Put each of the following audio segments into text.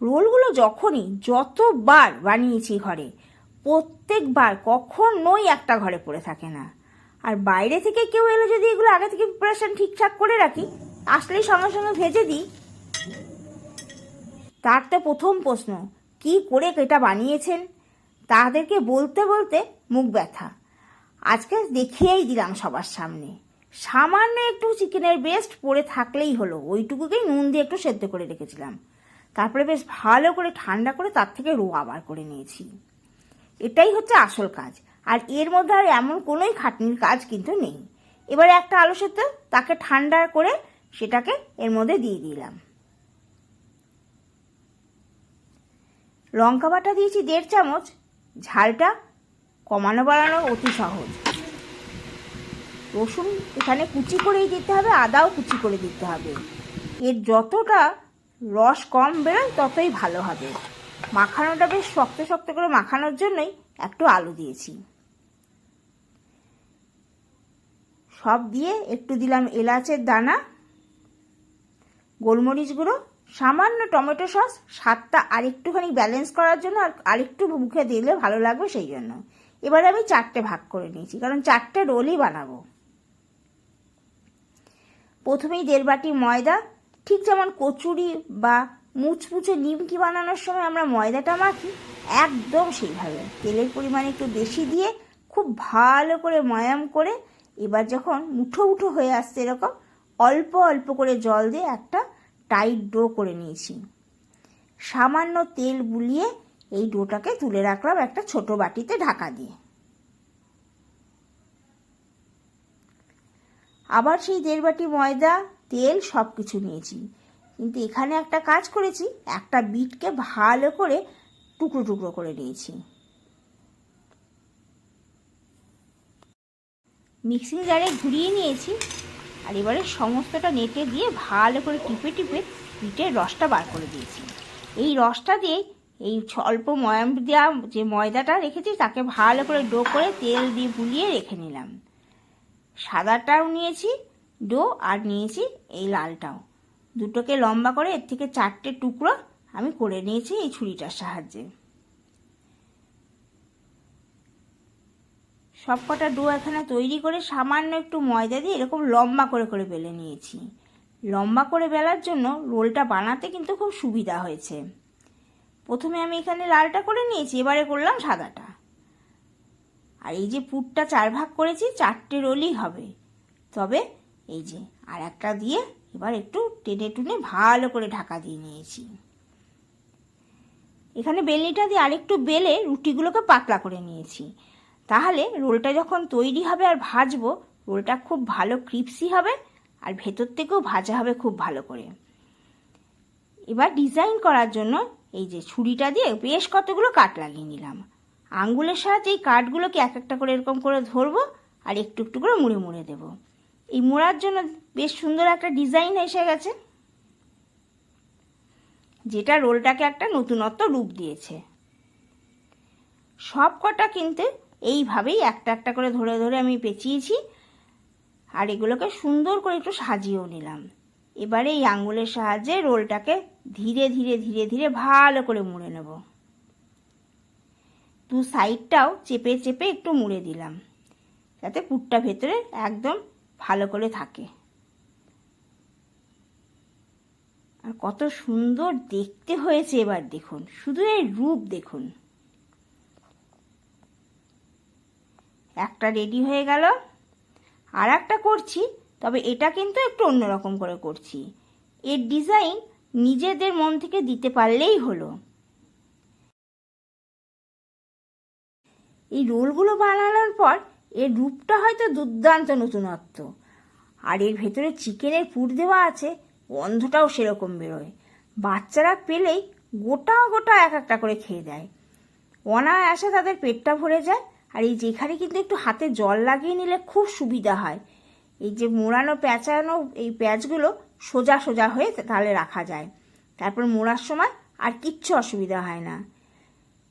রোলগুলো যখনই যতবার বানিয়েছি ঘরে, প্রত্যেকবার কখনোই একটা ঘরে পড়ে থাকে না। আর বাইরে থেকে কেউ এলে যদি এগুলো আগে থেকে প্রিপারেশন ঠিকঠাক করে রাখি, আসলেই সঙ্গে সঙ্গে ভেজে দিই। তার তো প্রথম প্রশ্ন, কি করে এটা বানিয়েছেন? তাদেরকে বলতে বলতে মুখ ব্যথা। আজকে দেখিয়েই দিলাম সবার সামনে। সামান্য একটু চিকেনের বেস্ট পড়ে থাকলেই হলো, ওইটুকুকেই নুন দিয়ে একটু সেদ্ধ করে রেখেছিলাম। তারপরে বেশ ভালো করে ঠান্ডা করে তার থেকে রোয়া বার করে নিয়েছি। এটাই হচ্ছে আসল কাজ। আর এর মধ্যে আর এমন কোনোই খাটনির কাজ কিন্তু নেই। এবারে একটা আলু সেদ্ধ, তাকে ঠান্ডা করে সেটাকে এর মধ্যে দিয়ে দিলাম। লঙ্কা বাটা দিয়েছি দেড় চামচ। ঝালটা কমানো বাড়ানো অতি সহজ। রসুন এখানে কুচি করেই দিতে হবে, আদাও কুচি করে দিতে হবে। এর যতটা রস কম বেরোয়, ততই ভালো হবে। মাখানোটা বেশ শক্ত শক্ত করে মাখানোর জন্যই একটু আলু দিয়েছি। সব দিয়ে একটু দিলাম এলাচের দানা, গোলমরিচ গুঁড়ো, সামান্য টমেটো সস, স্বাদটা আরেকটুখানি ব্যালেন্স করার জন্য আর আরেকটু মুখে দিলে ভালো লাগবে সেই জন্য। এবার আমি চারটে ভাগ করে নিয়েছি, কারণ চারটে রোলই বানাবো। প্রথমেই দেড় বাটি ময়দা ঠিক যেমন কচুরি বা মুচমুচে নিমকি বানানোর সময় আমরা ময়দাটা মাখি, একদম সেইভাবে। তেলের পরিমাণ একটু বেশি দিয়ে খুব ভালো করে ময়াম করে এবার যখন মুঠো মুঠো হয়ে আসছে এরকম, অল্প অল্প করে জল দিয়ে একটা টাইট ডো করে নিয়েছি। সামান্য তেল বুলিয়ে এই ডোটাকে তুলে রাখলাম একটা ছোট বাটিতে ঢাকা দিয়ে। আবার সেই দেড় বাটি ময়দা তেল সব কিছু নিয়েছি। কিন্তু এখানে একটা কাজ করেছি, একটা বিটকে ভালো করে টুকরো টুকরো করে নিয়েছি। মিক্সিং জারে ঘুরিয়ে নিয়েছি আর এবারে সমস্তটা নেটে দিয়ে ভালো করে টিপে টিপে বিটের রসটা বার করে দিয়েছি। এই রসটা দিয়ে এই অল্প ময়াম দেওয়া যে ময়দাটা রেখেছি, তাকে ভালো করে ডো করে তেল দিয়ে বুলিয়ে রেখে নিলাম। সাদাটাও নিয়েছি ডো আর নিয়েছি এই লালটাও। দুটোকে লম্বা করে এর থেকে চারটে টুকরো আমি করে নিয়েছি এই ছুরিটার সাহায্যে। সবকটা ডো এখানে তৈরি করে সামান্য একটু ময়দা দিয়ে এরকম লম্বা করে করে বেলে নিয়েছি। লম্বা করে বেলার জন্য রোলটা বানাতে কিন্তু খুব সুবিধা হয়েছে। প্রথমে আমি এখানে লালটা করে নিয়েছি, এবারে করলাম সাদাটা। আর এই যে পুরটা চার ভাগ করেছি, চারটে রোলই হবে। তবে এই যে, আর একটা দিয়ে এবার একটু টেনে টুনে ভালো করে ঢাকা দিয়ে নিয়েছি। এখানে বেলনিটা দিয়ে আরেকটু বেলে রুটিগুলোকে পাতলা করে নিয়েছি। তাহলে রোলটা যখন তৈরি হবে আর ভাজবো, রোলটা খুব ভালো ক্রিপসি হবে আর ভেতর থেকেও ভাজা হবে খুব ভালো করে। এবার ডিজাইন করার জন্য এই যে ছুরিটা দিয়ে বেশ কতগুলো কাট লাগিয়ে নিলাম। আঙ্গুলের সাহায্যে এই কাঠগুলোকে এক একটা করে এরকম করে ধরবো আর একটু একটু করে মুড়ে মুড়ে দেবো। এই মোড়ার জন্য বেশ সুন্দর একটা ডিজাইন এসে গেছে, যেটা রোলটাকে একটা নতুনত্ব রূপ দিয়েছে। সব কটা কিন্তু এইভাবেই একটা একটা করে ধরে ধরে আমি পেঁচিয়েছি, আর এগুলোকে সুন্দর করে একটু সাজিয়েও নিলাম। এবারে এই আঙ্গুলের সাহায্যে রোলটাকে ধীরে ধীরে ধীরে ধীরে ভালো করে মুড়ে নেব। দু সাইডটাও চেপে চেপে একটু মুড়ে দিলাম, যাতে পুরটা ভেতরে একদম ভালো করে থাকে। আর কত সুন্দর দেখতে হয়েছে এবার দেখুন, শুধু এই রূপ দেখুন। একটা রেডি হয়ে গেল আর একটা করছি, তবে এটা কিন্তু একটু অন্যরকম করে করছি। এর ডিজাইন নিজেদের মন থেকে দিতে পারলেই হলো। এই রোলগুলো বানানোর পর এর রূপটা হয়তো দুর্দান্ত নতুনত্ব। আর এর ভেতরে চিকেনের পুর দেওয়া আছে, গন্ধটাও সেরকম বেরোয়। বাচ্চারা পেলেই গোটা গোটা এক একটা করে খেয়ে দেয়। অনায়াসে তাদের পেটটা ভরে যায়, আর এই যেখানে কিন্তু একটু হাতে জল লাগিয়ে নিলে খুব সুবিধা হয়। এই যে মোড়ানো প্যাঁচানো এই প্যাঁচগুলো সোজা সোজা হয়ে তাহলে রাখা যায়। তারপর মোড়ার সময় আর কিচ্ছু অসুবিধা হয় না।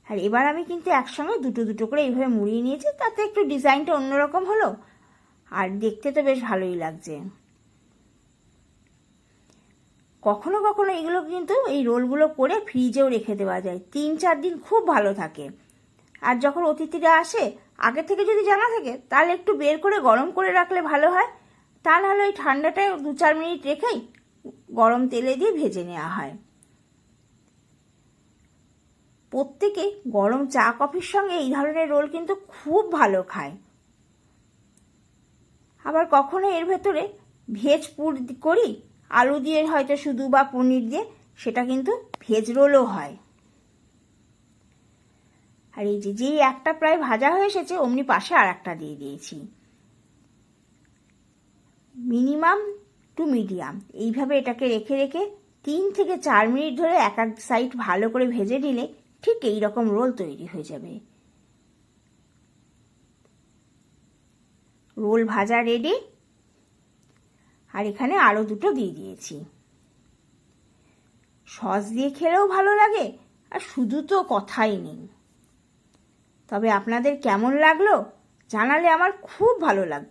আর এবার আমি কিন্তু একসঙ্গে দুটো দুটো করে এইভাবে মুড়িয়ে নিয়েছি, তাতে একটু ডিজাইনটা অন্যরকম হলো। আর দেখতে তো বেশ ভালোই লাগছে। কখনো কখনো এগুলো কিন্তু এই রোলগুলো করে ফ্রিজেও রেখে দেওয়া যায়। তিন চার দিন খুব ভালো থাকে। আর যখন অতিথিরা আসে, আগে থেকে যদি জানা থাকে, তাহলে একটু বের করে গরম করে রাখলে ভালো হয়। তা নাহলে ওই ঠান্ডাটায় দু চার মিনিট রেখেই গরম তেলে দিয়ে ভেজে নেওয়া হয়। প্রত্যেকে গরম চা, কফির সঙ্গে এই ধরনের রোল কিন্তু খুব ভালো খায়। আবার কখনো এর ভেতরে ভেজ পুর করি, আলু দিয়ে হয়তো শুধু বা পনির দিয়ে, সেটা কিন্তু ভেজ রোলও হয়। আর এই যে, যেই একটা প্রায় ভাজা হয়ে এসেছে, অমনি পাশে আর একটা দিয়ে দিয়েছি। Minimum to medium. এইভাবে এটাকে রেখে রেখে তিন থেকে চার মিনিট ধরে এক এক সাইড ভালো করে ভেজে নিলে ঠিক এই রকম রোল তৈরি হয়ে যাবে। রোল ভাজা রেডি আর এখানে আরও দুটো দিয়ে দিয়েছি। সস দিয়ে খেলেও ভালো লাগে, আর শুধু তো কথাই নেই। তবে আপনাদের কেমন লাগল জানালে আমার খুব ভালো লাগবে।